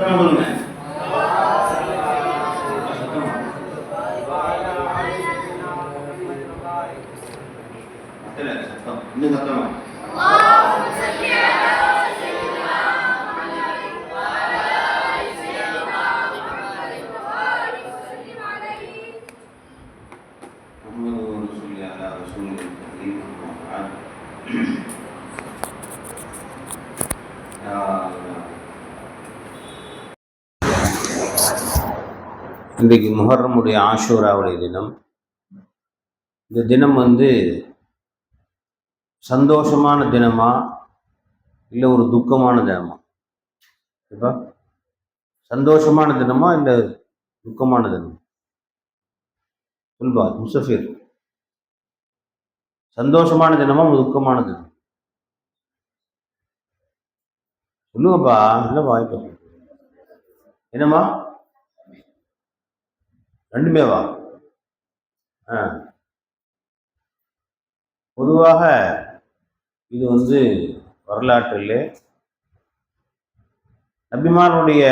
Claro. இன்றைக்கு முஹர்ரமுடைய ஆஷூராவுடைய தினம். இந்த தினம் வந்து சந்தோஷமான தினமா இல்லை ஒரு துக்கமான தினமா? இப்போ சந்தோஷமான தினமா இல்லை துக்கமான தினம்? சொல்பா முசஃபீர். சந்தோஷமான தினமா துக்கமான தினம்? சொல்லுங்கப்பா இல்லை வாய்ப்பு என்னம்மா? ரெண்டுமே வா. ஆ. பொதுவாக இது வந்து வரலாற்றிலே நபிமாருடைய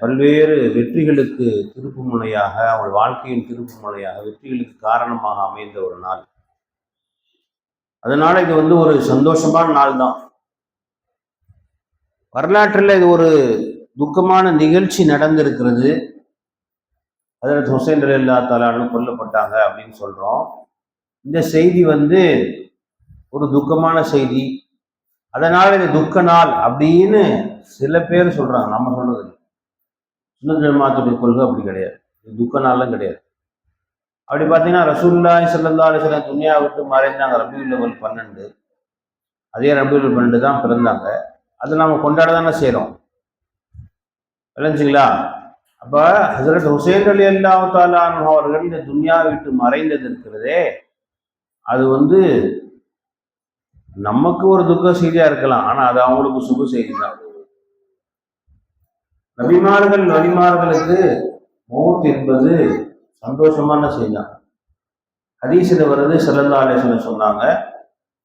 பல்வேறு வெற்றிகளுக்கு திருப்பு முனையாக அவள் வாழ்க்கையின் திருப்பு முனையாக வெற்றிகளுக்கு காரணமாக அமைந்த ஒரு நாள். அதனால இது வந்து ஒரு சந்தோஷமான நாள் தான். வரலாற்றில் இது ஒரு துக்கமான நிகழ்ச்சி நடந்திருக்கிறது. அதில் ஹுசைன் அல்லா தாலான்னு கொல்லப்பட்டாங்க அப்படின்னு சொல்கிறோம் இந்த செய்தி வந்து ஒரு துக்கமான செய்தி. அதனால் இது துக்க நாள் அப்படின்னு சில பேர் சொல்கிறாங்க நம்ம சொல்றது சுந்தர ஜமாத்துடைய கொள்கை அப்படி கிடையாது. இது துக்க நாள்லாம் கிடையாது. அப்படி பார்த்தீங்கன்னா ரசூல்லாய் சல்லா சில துனியா விட்டு மறைந்தாங்க. ரபியுல் லெவல் பன்னெண்டு. அதே ரபியுல் பன்னெண்டு தான் பிறந்தாங்க. அதை நம்ம கொண்டாட தானே செய்கிறோம் விளைஞ்சிங்களா அப்போ ஹசரத் ஹுசேன் அலி அல்லாஹ் தாலான் அவர்கள் இந்த துன்யா விட்டு மறைந்தது இருக்கிறதே அது வந்து நமக்கு ஒரு துக்க செய்தியா இருக்கலாம் ஆனா அது அவங்களுக்கு சுப செய்தி தான் நபிமார்கள் நபிமார்களுக்கு மௌத் என்பது சந்தோஷமான செய்தி தான் ஹதீஸில் வருது சிறந்த ஆலோசனை சொன்னாங்க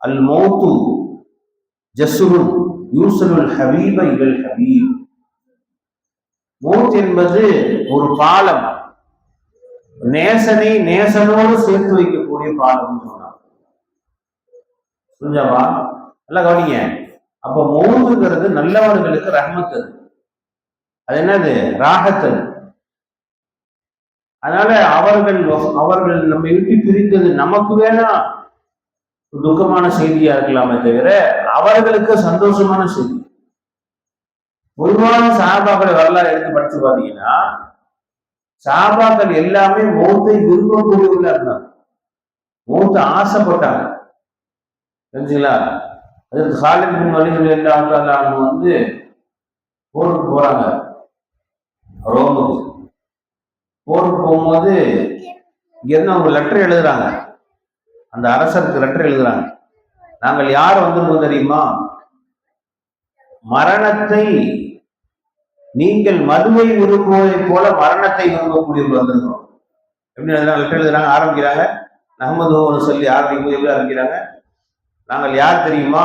அல் மௌத்து ஜஸ்ருன் யூசலுல் ஹபீப இல் ஹபீப். மூத் என்பது ஒரு பாலம். நேசனை நேசனோடு சேர்த்து வைக்கக்கூடிய பாலம்னு சொன்னாங்க. புரிஞ்சாவா? நல்லா கவனிங்க. அப்ப மௌத்துங்கிறது நல்லவர்களுக்கு ரஹமத்தது அது. என்னது? ராகத்தது அதனால அவர்கள் அவர்கள் நம்மை விட்டு பிரிந்தது நமக்கு வேணா. துக்கமான செய்தியா இருக்கலாமே தவிர அவர்களுக்கு சந்தோஷமான செய்தி. பொதுவான சாபாக்கள் வரலாறு எடுத்து படிச்சு பாத்தீங்கன்னா சாபாக்கள் எல்லாமே மௌத்தை விரும்பக்கூடியவர்களா இருந்தாங்க. மௌத்தை ஆசைப்பட்டாங்க. தெரிஞ்சுங்களா? அதற்கு சாலித் பின் வலிகள் எல்லாத்தாலும் வந்து போருக்கு போறாங்க. ரோமுக்கு போருக்கு போகும்போது இங்கிருந்து அவங்க லெட்டர் எழுதுறாங்க. அந்த அரசருக்கு லெட்டர் எழுதுறாங்க. நாங்கள் யார் வந்திருக்கோம் தெரியுமா? மரணத்தை நீங்கள் மதுவை விரும்புவதைப் போல மரணத்தை விரும்பக்கூடியவர்கள் வந்திருக்கிறோம். எப்படி எழுதுறாங்க? லெட்டர் எழுதுறாங்க? ஆரம்பிக்கிறாங்க. நஹமது சொல்லி ஆரம்பிக்கும் எப்படி ஆரம்பிக்கிறாங்க? நாங்கள் யார் தெரியுமா?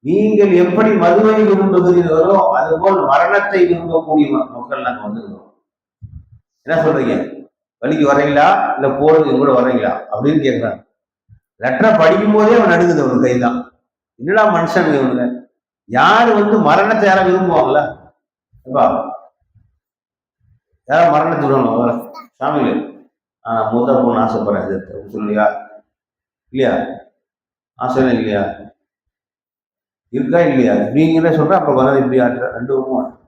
நீங்கள் எப்படி மதுவை விரும்புகிறீர்களோ அதுபோல் மரணத்தை விரும்பக்கூடிய மக்கள் நாங்கள் வந்திருக்கிறோம். என்ன சொல்றீங்க? வழிக்கு வரீங்களா இல்ல போறதுக்கு கூட வரீங்களா அப்படின்னு கேட்கிறாங்க. லெட்டரை படிக்கும் போதே அவன் நடுங்குது அவன் கைதான். என்னடா மனுஷன் இவனுங்க? யார் வந்து மரணத்தை யாரும் விரும்புவாங்களா யாரும் மரணத்தை விரும்புவாங்க சாமியில ஆஹ் மூத்தா போன ஆசைப்படுறேன். சொல்லியா இல்லையா? ஆசை இல்லையா? இருக்கா இல்லையா? நீங்களே சொல்ற? அப்ப வராது இப்படி ஆட்டுற. ரெண்டு பக்கமும்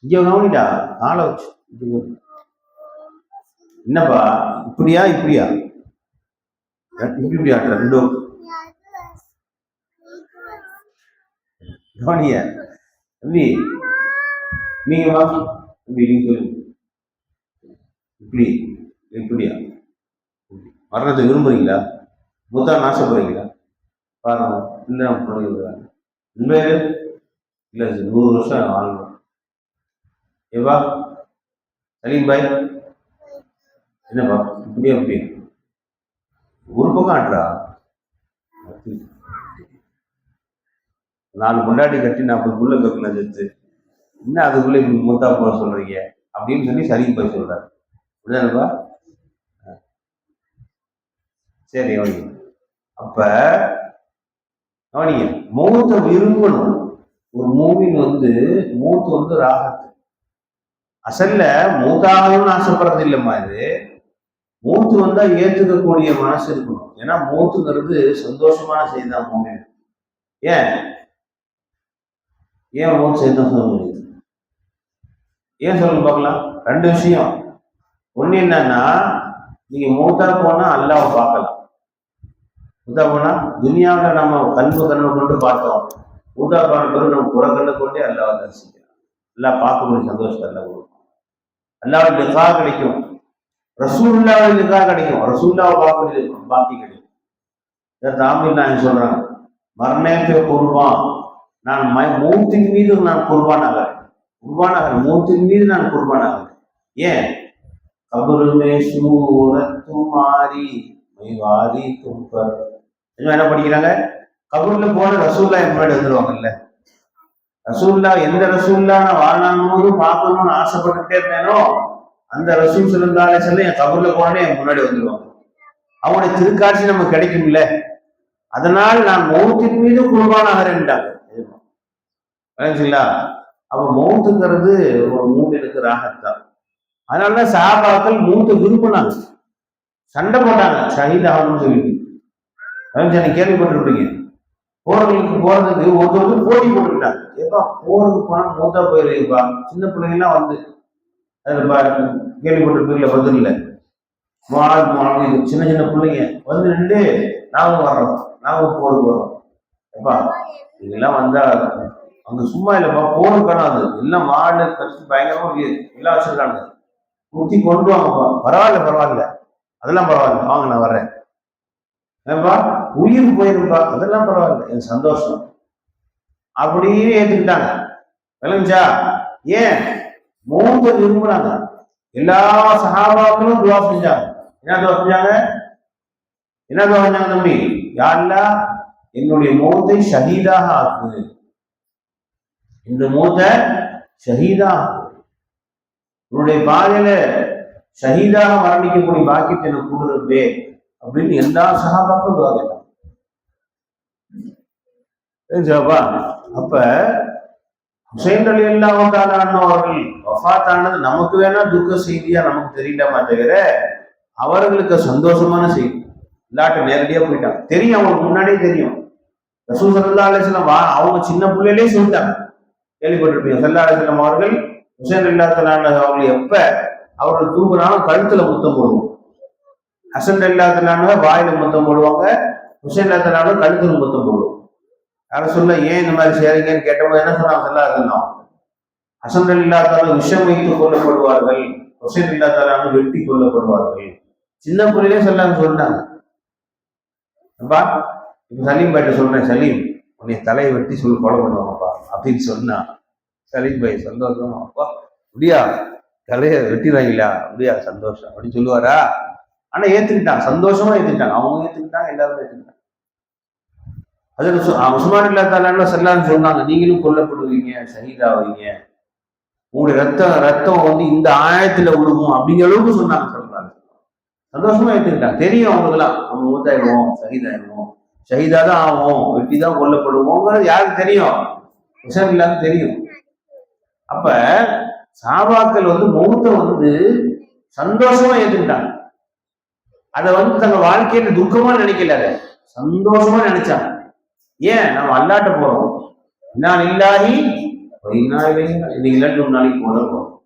இங்க கவனிடா. ஆளை வச்சு. என்னப்பா? இப்படியா? இப்படியா? இப்படி இப்படி ஆட்டுற. ரெண்டு பக்கம். தம்பி நீங்க வா. தம்பி நீங்க சொல்லுங்க இப்படி இப்படியா மரணத்தை விரும்புறீங்களா? புத்தா நாசப்படுறீங்களா பாருங்க இல்லை பிள்ளைங்க உண்மையிலே இல்லை சார் நூறு வருஷம் வாழணும் ஏவா சலீம் பாய். என்னப்பா இப்படியே இப்படி ஒரு பக்கம் ஆட்டுறா. நாலு கொண்டாடி கட்டி நாற்பது புள்ள கட்டின சேர்த்து என்ன அதுக்குள்ளே இப்படி மூத்தா போட சொல்கிறீங்க அப்படின்னு சொல்லி சரிங்க போய் சொல்கிறார் புரியுதாப்பா சரி கவனிங்க அப்போ கவனிங்க மூத்த விரும்பணும் ஒரு மூவின் வந்து மூத்து வந்து ராகத்து அசல்ல மூத்தாகணும்னு ஆசைப்படுறது இல்லைம்மா இது. மூத்து வந்தா ஏத்துக்கக்கூடிய மனசு இருக்கணும். ஏன்னா மூத்துங்கிறது சந்தோஷமான செய்தி தான் மூவின் ஏன்? ஏன் ஓன் சேர்ந்து சொல்ல முடியுது? ஏன் சொல்லுங்க பார்க்கலாம்? ரெண்டு விஷயம். ஒண்ணு என்னன்னா நீங்க மூத்தா போனா அல்லாவை பார்க்கலாம். மூத்தா போனா துனியாவில் நம்ம கல்வி கண்ணை கொண்டு பார்த்தோம். மூத்தா போன பிறகு நம்ம புறக்கண்ணை கொண்டே அல்லாவை தரிசிக்கலாம் எல்லாம் பார்க்கக்கூடிய சந்தோஷத்தை அல்ல கொடுக்கும். அல்லாவோட நிகா கிடைக்கும். ரசூல்லாவோட நிகா கிடைக்கும். ரசூல்லாவை பார்க்கக்கூடிய பாக்கி கிடைக்கும். இதை தாமில் நான் சொல்கிறேன் மரணத்தை கூறுவான் நான் மௌத்தின் மீது நான் குர்பான் ஆகிறேன் மௌத்தின் மீது நான் குர்பான் ஏன்? கபருமே சூரத்தும் மாறி மைவாரி தும்பர் என்ன படிக்கிறாங்க? கபூர்ல போன ரசூல்லா என் முன்னாடி வந்துருவாங்கல்ல. ரசூல்லா எந்த ரசூல்லா நான் வாழ்நாள் பார்க்கணும்னு ஆசைப்பட்டுட்டே இருந்தேனோ அந்த ரசூல் சிறந்தாலே சொல்ல என் கபூர்ல போனே என் முன்னாடி வந்துருவாங்க. அவனுடைய திருக்காட்சி நமக்கு கிடைக்கும்ல. அதனால் நான் மௌத்தின் மீது குர்பானாகிறேன்ட்டாங்க விளங்குச்சுங்களா அப்போ மௌத்துங்கிறது ஒரு மூவிலுக்கு ராகத்தான். அதனால சாபாக்கள் மூத்த விரும்பினாங்க. சண்டை போட்டாங்க. ஷஹீத் ஆகணும்னு சொல்லிட்டு அதான் கேள்விப்பட்டிருப்பீங்க. போறவங்களுக்கு போறதுக்கு ஒருத்தர் போட்டி போட்டுக்கிட்டாங்க. ஏப்பா போறதுக்கு போனா மூத்தா போயிருப்பா சின்ன பிள்ளைங்கலாம் வந்து கேள்விப்பட்டிருப்பீங்களா? பதில் மாணவ மால் சின்ன சின்ன பிள்ளைங்க. வந்து நின்று நாங்க வர்றோம். நாங்க போருக்கு வரோம் ஏப்பா இதெல்லாம் வந்தா அங்க சும்மா இல்லப்பா போன காணாது எல்லாம் மாடு கட்சி பயங்கரமா எல்லாம் வச்சிருக்காங்க. குத்தி கொண்டு வாங்கப்பா பரவாயில்ல பரவாயில்ல. அதெல்லாம் பரவாயில்ல. வாங்க நான் வர்றேன். ஏப்பா உயிர் போயிருப்பா அதெல்லாம் பரவாயில்ல. என் சந்தோஷம். அப்படியே ஏத்துக்கிட்டாங்க. விளங்குச்சா? ஏன்? மூத்த விரும்புறாங்க எல்லா சகாபாக்களும் துவா செஞ்சாங்க. என்ன துவா செஞ்சாங்க? என்ன துவா செஞ்சாங்க தம்பி? யாருலா? என்னுடைய மூத்தை ஷஹீதாக ஆக்குது இந்த மூத்த ஷஹீதா. உன்னுடைய பாதையில ஷஹீதாக மரணிக்கக்கூடிய பாக்கியத்தை எனக்கு கொடுக்குறதே அப்படின்னு எல்லா சகாபாக்கும் துவா தெரிஞ்சாப்பா அப்ப ஹுசைன் அலி அல்லாஹாலான அவர்கள் வஃபாத்தானது நமக்கு வேணா துக்க செய்தியா நமக்கு தெரியலாமா தவிர அவர்களுக்கு சந்தோஷமான செய்தி. இல்லாட்ட நேரடியா போயிட்டாங்க. தெரியும் அவங்களுக்கு முன்னாடியே தெரியும். ரசூல் சல்லா அலிஸ்லாம் அவங்க சின்ன பிள்ளையிலே சொல்லிட்டாங்க கேள்விப்பட்டிருப்பீங்க. சல்லா அலிஸ்லாம் அவர்கள் ஹுசைன் அல்லாத்தலான அவர்கள் எப்ப அவர்கள் தூக்குனாலும் கழுத்துல முத்தம் போடுவோம். ஹசன் அல்லாத்தலான வாயில முத்தம் போடுவாங்க ஹுசைன் அல்லாத்தலான கழுத்துல முத்தம் போடுவோம். யாரும் சொல்ல ஏன் இந்த மாதிரி செய்றீங்கன்னு கேட்டவங்க என்ன சொன்னாங்க சல்லா அலிஸ்லாம் ஹசன் அல்லாத்தால விஷம் வைத்து கொல்லப்படுவார்கள். ஹுசைன் அல்லாத்தாலான வெட்டி கொல்லப்படுவார்கள். சின்ன பிள்ளையிலே சொல்லாங்க சொன்னாங்க. அப்பா இப்ப சலீம் பாய்ட்ட சொல்றேன் சலீம் உன்னை தலையை வெட்டி சொல்லி கொலை பண்ணுவாங்கப்பா. அப்படின்னு சொன்னா சலீம் பாய் சந்தோஷமா அப்பா அப்படியா? தலையை வெட்டிடுறாங்களா? அப்படியா? சந்தோஷம். அப்படின்னு சொல்லுவாரா? ஆனா ஏத்துக்கிட்டான். சந்தோஷமா ஏத்துக்கிட்டாங்க அவங்க ஏத்துக்கிட்டாங்க எல்லாரும் ஏத்துக்கிட்டாங்க. அது உஸ்மான் இல்லா தாலான்னு செல்லான்னு சொன்னாங்க. நீங்களும் கொல்லப்படுவீங்க சகிதாவீங்க உங்களுடைய ரத்தம் ரத்தம் வந்து இந்த ஆயத்துல விழுகும் அப்படிங்கிற அளவுக்கு சொன்னாங்க சொல்றாங்க சந்தோஷமா ஏத்துக்கிட்டாங்க தெரியும் அவங்களுக்குலாம் நம்ம மூத்தாயிடுவோம் சகிதாயிடுவோம் ஷஹீதா தான் ஆகும் வெட்டி தான் கொல்லப்படுவோங்கிறது யாருக்கு தெரியும்? விஷயம் இல்லாத தெரியும். அப்ப சாபாக்கள் வந்து மௌத்த வந்து சந்தோஷமா ஏத்துக்கிட்டாங்க. அதை வந்து தங்க வாழ்க்கையில துக்கமா நினைக்கல அதை. சந்தோஷமா நினைச்சாங்க. ஏன்? நம்ம அல்லாட்ட போறோம். நான் இல்லாஹி இன்னைக்கு இல்லாட்டி ஒரு நாளைக்கு போல போறோம்.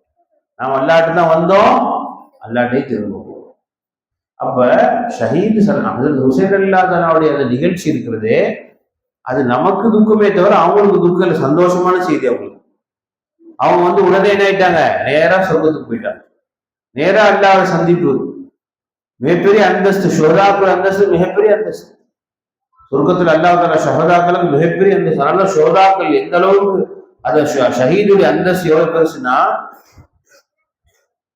நாம் அல்லாட்டு தான் வந்தோம். அல்லாட்டே திரும்ப போறோம். அப்ப ஷஹீது சல்லாம் ஹுசைன் அல்லாதனுடைய அந்த நிகழ்ச்சி இருக்கிறதே. அது நமக்கு துக்கமே தவிர அவங்களுக்கு துக்கம் இல்லை. சந்தோஷமான செய்தி அவங்களுக்கு. அவங்க வந்து உடனே என்ன ஆயிட்டாங்க? நேரா சொர்க்கத்துக்கு போயிட்டாங்க. நேரா அல்லாத சந்திப்பு மிகப்பெரிய அந்தஸ்து ஷோதாக்கள் அந்தஸ்து மிகப்பெரிய அந்தஸ்து. சொர்க்கத்தில் அல்லாஹ் தாலா ஷஹதாக்களுக்கு மிகப்பெரிய அந்தஸ்து. அதனால ஷோதாக்கள் எந்த அளவுக்கு அது ஷஹீதுடைய அந்தஸ்து எவ்வளவு பெருசுன்னா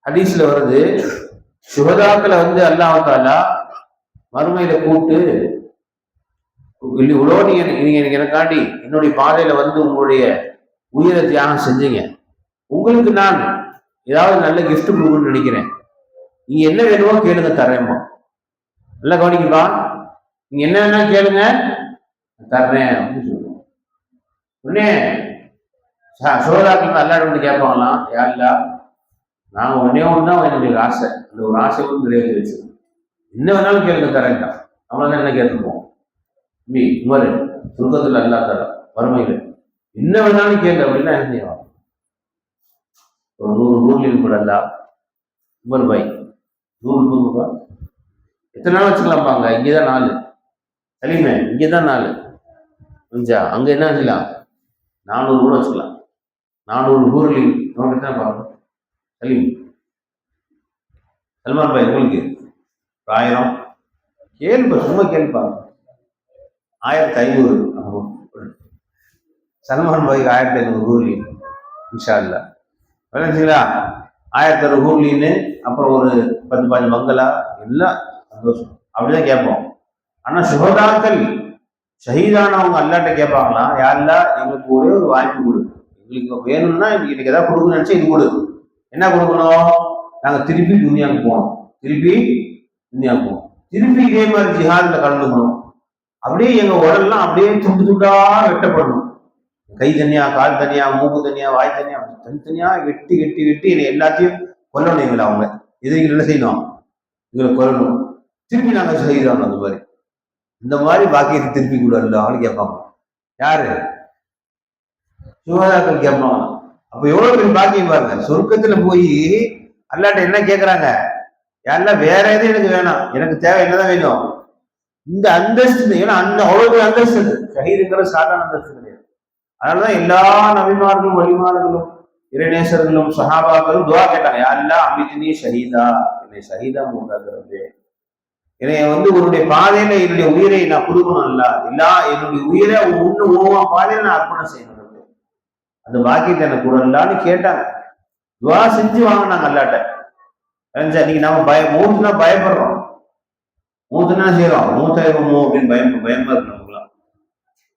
ஹதீஸ்ல வருது சுகதாக்களை வந்து அல்லாவத்தாலா மறுமையில கூப்பிட்டு இவ்வளோ நீங்க நீங்க எனக்கு எனக்காண்டி என்னுடைய பாதையில வந்து உங்களுடைய உயிரை தியாகம் செஞ்சீங்க. உங்களுக்கு நான் ஏதாவது நல்ல கிஃப்ட் கொடுக்கணும்னு நினைக்கிறேன். நீங்க என்ன வேணுமோ கேளுங்க தரேம்மா நல்லா கவனிக்கப்பா நீங்க என்ன வேணா கேளுங்க தர்றேன் அப்படின்னு சொல்லுவோம் உடனே சோதாக்கள் நல்லா வந்து கேட்பாங்களாம் யாருலா நான் ஒன்னே ஒன்று தான் என்னுடைய ஆசை. அந்த ஒரு ஆசை வந்து நிறைவேற்றி வச்சு என்ன வேணாலும் கேளுங்க தரேன்டா நம்மள என்ன கேட்டுருப்போம். மீ இவர் சுருக்கத்தில் அல்லாத வறுமையில். என்ன வேணாலும் கேள்வி அப்படின்னா என்ன ஒரு நூறு நூறு கூட அல்லா உமர் பாய் நூறு நூறு ரூபாய் எத்தனை நாள் வச்சுக்கலாம்பாங்க இங்கே தான் நாலு. சலீமே இங்கே தான் நாலு. புரிஞ்சா அங்கே என்ன வச்சுக்கலாம் நானூறு கூட வச்சுக்கலாம். நானூறு ஊரில் நோட்டு தான் பார்க்கணும். சலீம். சல்மான் பாய் உங்களுக்கு? ஆயிரம். கேள்வி சும்மா கேள்விப்பா ஆயிரத்தி ஐநூறு. சல்மான் பாய்க்கு ஆயிரத்தி ஐநூறு ஊர்லி இன்ஷா இல்லா விளையாடுங்களா ஆயிரத்தி ஐநூறு ஊர்லின்னு அப்புறம் ஒரு பத்து பதினஞ்சு மங்களா எல்லாம் சந்தோஷம். அப்படிதான் கேட்போம். ஆனால் சுகதாக்கள் ஷஹீதானவங்க அல்லாட்ட கேட்பாங்களாம் யாரெல்லாம் எங்களுக்கு ஒரே ஒரு வாய்ப்பு கொடு. எங்களுக்கு வேணும்னா இன்னைக்கு ஏதாவது கொடுக்கணும்னு நினச்சா இது கொடு. என்ன கொடுக்கணும்? நாங்கள் திருப்பி துணியாவுக்கு போகணும். திருப்பி துணியாவுக்கு போகணும். திருப்பி இதே மாதிரி ஜிஹாதில் கலந்துக்கணும். அப்படியே எங்க உடல்லாம் அப்படியே துண்டு துண்டா வெட்டப்படணும். கை தனியா கால் தனியா மூக்கு தனியா வாய் தனியா தனித்தனியா வெட்டி வெட்டி வெட்டி என்னை எல்லாத்தையும் கொல்லணும் எங்களை அவங்க. இதை என்ன செய்யணும்? எங்களை கொல்லணும். திருப்பி நாங்கள் செய்கிறோம் அந்த மாதிரி. இந்த மாதிரி பாக்கியத்தை திருப்பி கூட ஆளு கேட்பாங்க. யாரு? சுகாதாக்கள் கேட்பாங்க. அப்ப எவ்வளவு பெரிய பாக்கியம் பாருங்க. சொர்க்கத்துல போய் அல்லாட்ட என்ன கேட்கறாங்க யாரெல்லாம் வேற எதுவும் எனக்கு வேணாம். எனக்கு தேவை என்னதான் வேணும்? இந்த அந்தஸ்து ஏன்னா அந்த அவ்வளவு அந்தஸ்து அது. ஷஹீதுங்கிற சாதாரண அந்தஸ்து கிடையாது. அதனாலதான் எல்லா நபிமார்களும் வழிமார்களும் இறைநேசர்களும் சஹாபாக்களும் துவா கேட்டாங்க யாரெல்லாம் அமித்னி ஷஹீதா. என்னை ஷஹீதா மூட்டாகிறது என்னை வந்து உன்னுடைய பாதையில என்னுடைய உயிரை நான் கொடுக்கணும் இல்ல எல்லா என்னுடைய உயிரை ஒண்ணு உருவா பாதையில நான் அர்ப்பணம் செய்யணும் அந்த பாக்கியத்தை எனக்கு கொடுக்கலான்னு கேட்டாங்க. துவா செஞ்சு வாங்கினாங்க அல்லாட்ட. நீங்க நம்ம பய மூத்துனா பயப்படுறோம். மூத்தனா செய்யறோம். மூத்தாயிருமோ அப்படின்னு பயம் பயமா இருக்கு நமக்குலாம்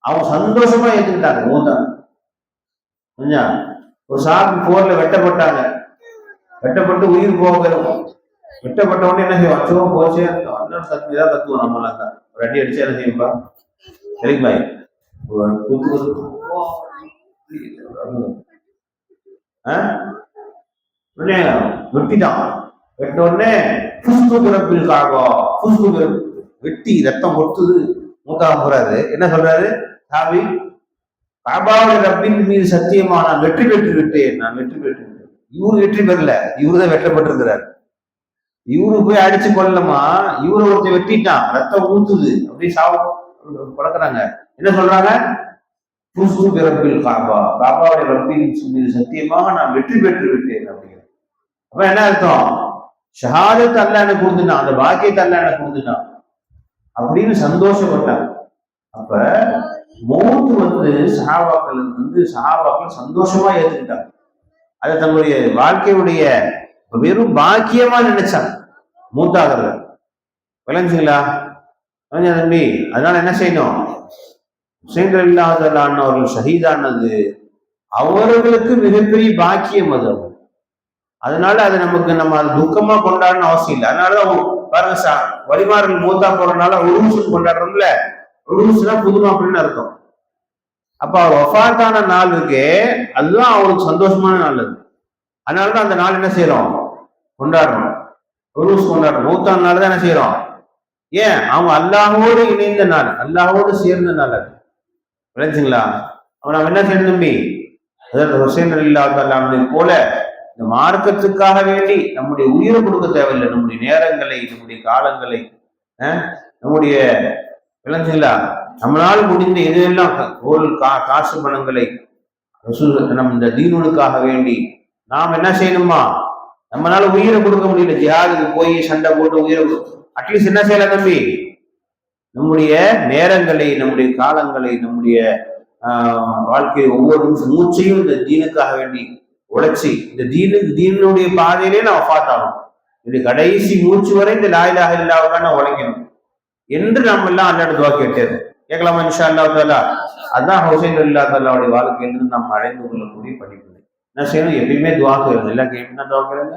அவங்க சந்தோஷமா ஏற்றுக்கிட்டாங்க மூத்தா. புரிஞ்சா? ஒரு சாக்கு போர்ல வெட்டப்பட்டாங்க. வெட்டப்பட்டு உயிர் போகிறோம் வெட்டப்பட்ட உடனே என்ன செய்வோம் அச்சோ போச்சே. அண்ணன் சத்து தான் கத்துவோம் நம்மளா தான் ஒரு அடி அடிச்சா என்ன செய்யும்பா? சரிங்க பாய் ஒரு உடனே வெட்டிட்டான். வெட்ட உடனே புஷ்பு பிறப்பிற்காக புஷ்பு பிறப்பு வெட்டி ரத்தம் கொட்டுது மூத்தாம் போறாரு என்ன சொல்றாரு சாவி காபாவுடைய ரப்பின் மீது சத்தியமா நான் வெற்றி பெற்று விட்டேன் நான் வெற்றி பெற்று விட்டேன் இவரு வெற்றி பெறல இவரு தான் வெட்டப்பட்டிருக்கிறார் இவரு போய் அடிச்சு கொள்ளலமா இவரு ஒருத்தர் வெட்டிட்டான் ரத்தம் ஊத்துது அப்படியே சாவு பழக்கிறாங்க என்ன சொல்றாங்க புசு பிறப்பில் காபா காபாவுடைய ரப்பின் மீது சத்தியமாக நான் வெற்றி பெற்று விட்டேன் அப்படிங்கிற அப்ப என்ன அர்த்தம் ஷஹாதத் அல்ல எனக்கு கொடுத்துட்டான் அந்த பாக்கியத்தை அல்ல எனக்கு கொடுத்துட்டான் அப்படின்னு சந்தோஷப்பட்டான் அப்ப மௌத்து வந்து சஹாபாக்கள் வந்து சஹாபாக்கள் சந்தோஷமா ஏத்துக்கிட்டாங்க அதை தங்களுடைய வாழ்க்கையுடைய வெறும் பாக்கியமா நினைச்சாங்க மூத்தாகிறத விளைஞ்சுங்களா விளைஞ்சா தம்பி அதனால என்ன செய்யணும் ஹுசைன் இல்லாதலான அவர்கள் ஷஹீதானது அவர்களுக்கு மிகப்பெரிய பாக்கியம் அது அதனால அது நமக்கு நம்ம அது துக்கமா கொண்டாடணும் அவசியம் இல்லை. அதனாலதான் பாருங்க சா வழிமாறல் மூத்தா போறதுனால உருமுசு கொண்டாடுறோம்ல உருமுசுனா புதுமா அப்படின்னு அர்த்தம். அப்ப அவர் நாள் இருக்கே அதுதான் அவருக்கு சந்தோஷமான நாள் அது. அதனாலதான் அந்த நாள் என்ன செய்யறோம்? கொண்டாடுறோம் உருஸ் கொண்டாடுறோம் மூத்தான நாள் தான் என்ன செய்யறோம்? ஏன்? அவன் அல்லாஹோடு இணைந்த நாள். அல்லாஹோடு சேர்ந்த நாள் அது. விளைஞ்சுங்களா அவன் நம்ம என்ன செய்யணும் தம்பி? அதாவது ஹுசைன் அல்லாஹ் போல இந்த மார்க்கத்துக்காக வேண்டி நம்முடைய உயிரை கொடுக்க தேவையில்லை. நம்முடைய நேரங்களை நம்முடைய காலங்களை நம்முடைய விளைஞ்சுங்களா நம்மளால் முடிந்த எதுவெல்லாம் பொருள் கா காசு பணங்களை நம் நம்ம இந்த தீனுனுக்காக வேண்டி நாம் என்ன செய்யணுமா? நம்மளால உயிரை கொடுக்க முடியல. ஜிஹாதுக்கு போய் சண்டை போட்டு உயிரை அட்லீஸ்ட் என்ன செய்யலாம் தம்பி? நம்முடைய நேரங்களை நம்முடைய காலங்களை நம்முடைய ஆஹ், வாழ்க்கை ஒவ்வொரு மூச்சையும் இந்த தீனுக்காக வேண்டி உழைச்சி இந்த தீனு தீனுடைய பாதையிலே நான் பார்த்தாலும் இந்த கடைசி மூச்சு வரை இந்த லாயிலாக இல்லாம நான் உழைக்கணும். என்று நம்ம எல்லாம் அல்லாட துவா கேட்டது கேட்கலாமா இன்ஷா அல்லா தாலா அதான் ஹுசைன் அல்லா தாலாவுடைய வாழ்க்கையிலிருந்து நாம் அடைந்து கொள்ளக்கூடிய படிப்பினை என்ன செய்யணும் எப்பயுமே துவா கேட்கணும் எல்லாம் கேட்கணும் துவா கேளுங்க.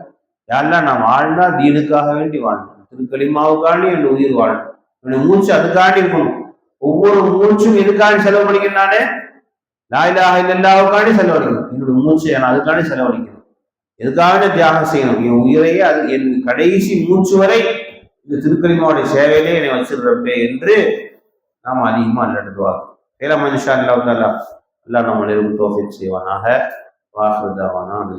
யாரெல்லாம் நான் வாழ்ந்தா தீனுக்காக வேண்டி வாழணும் திருக்களிமாவுக்காண்டி என் உயிர் வாழணும் என்னுடைய மூச்சு அதுக்காண்டி இருக்கணும். ஒவ்வொரு மூச்சும் எதுக்காண்டி செலவு பண்ணிக்கிறானே நானு? லாயிலாக செலவு செலவழிக்கணும் என்னுடைய மூச்சு நான் அதுக்காண்டி செலவழிக்கணும். எதுக்காக தியாகம் செய்யணும்? என் உயிரையே அது என் கடைசி மூச்சு வரை இந்த திருக்கலிமாவுடைய சேவையிலே என்னை வச்சிருப்பே என்று நாம் அதிகமாக நடத்துவார் ஏழா மனுஷா அல்லா அல்லா அல்லா நம்ம நெருங்கு தோஃபிக் செய்வானாக. வாஹதாவானா அது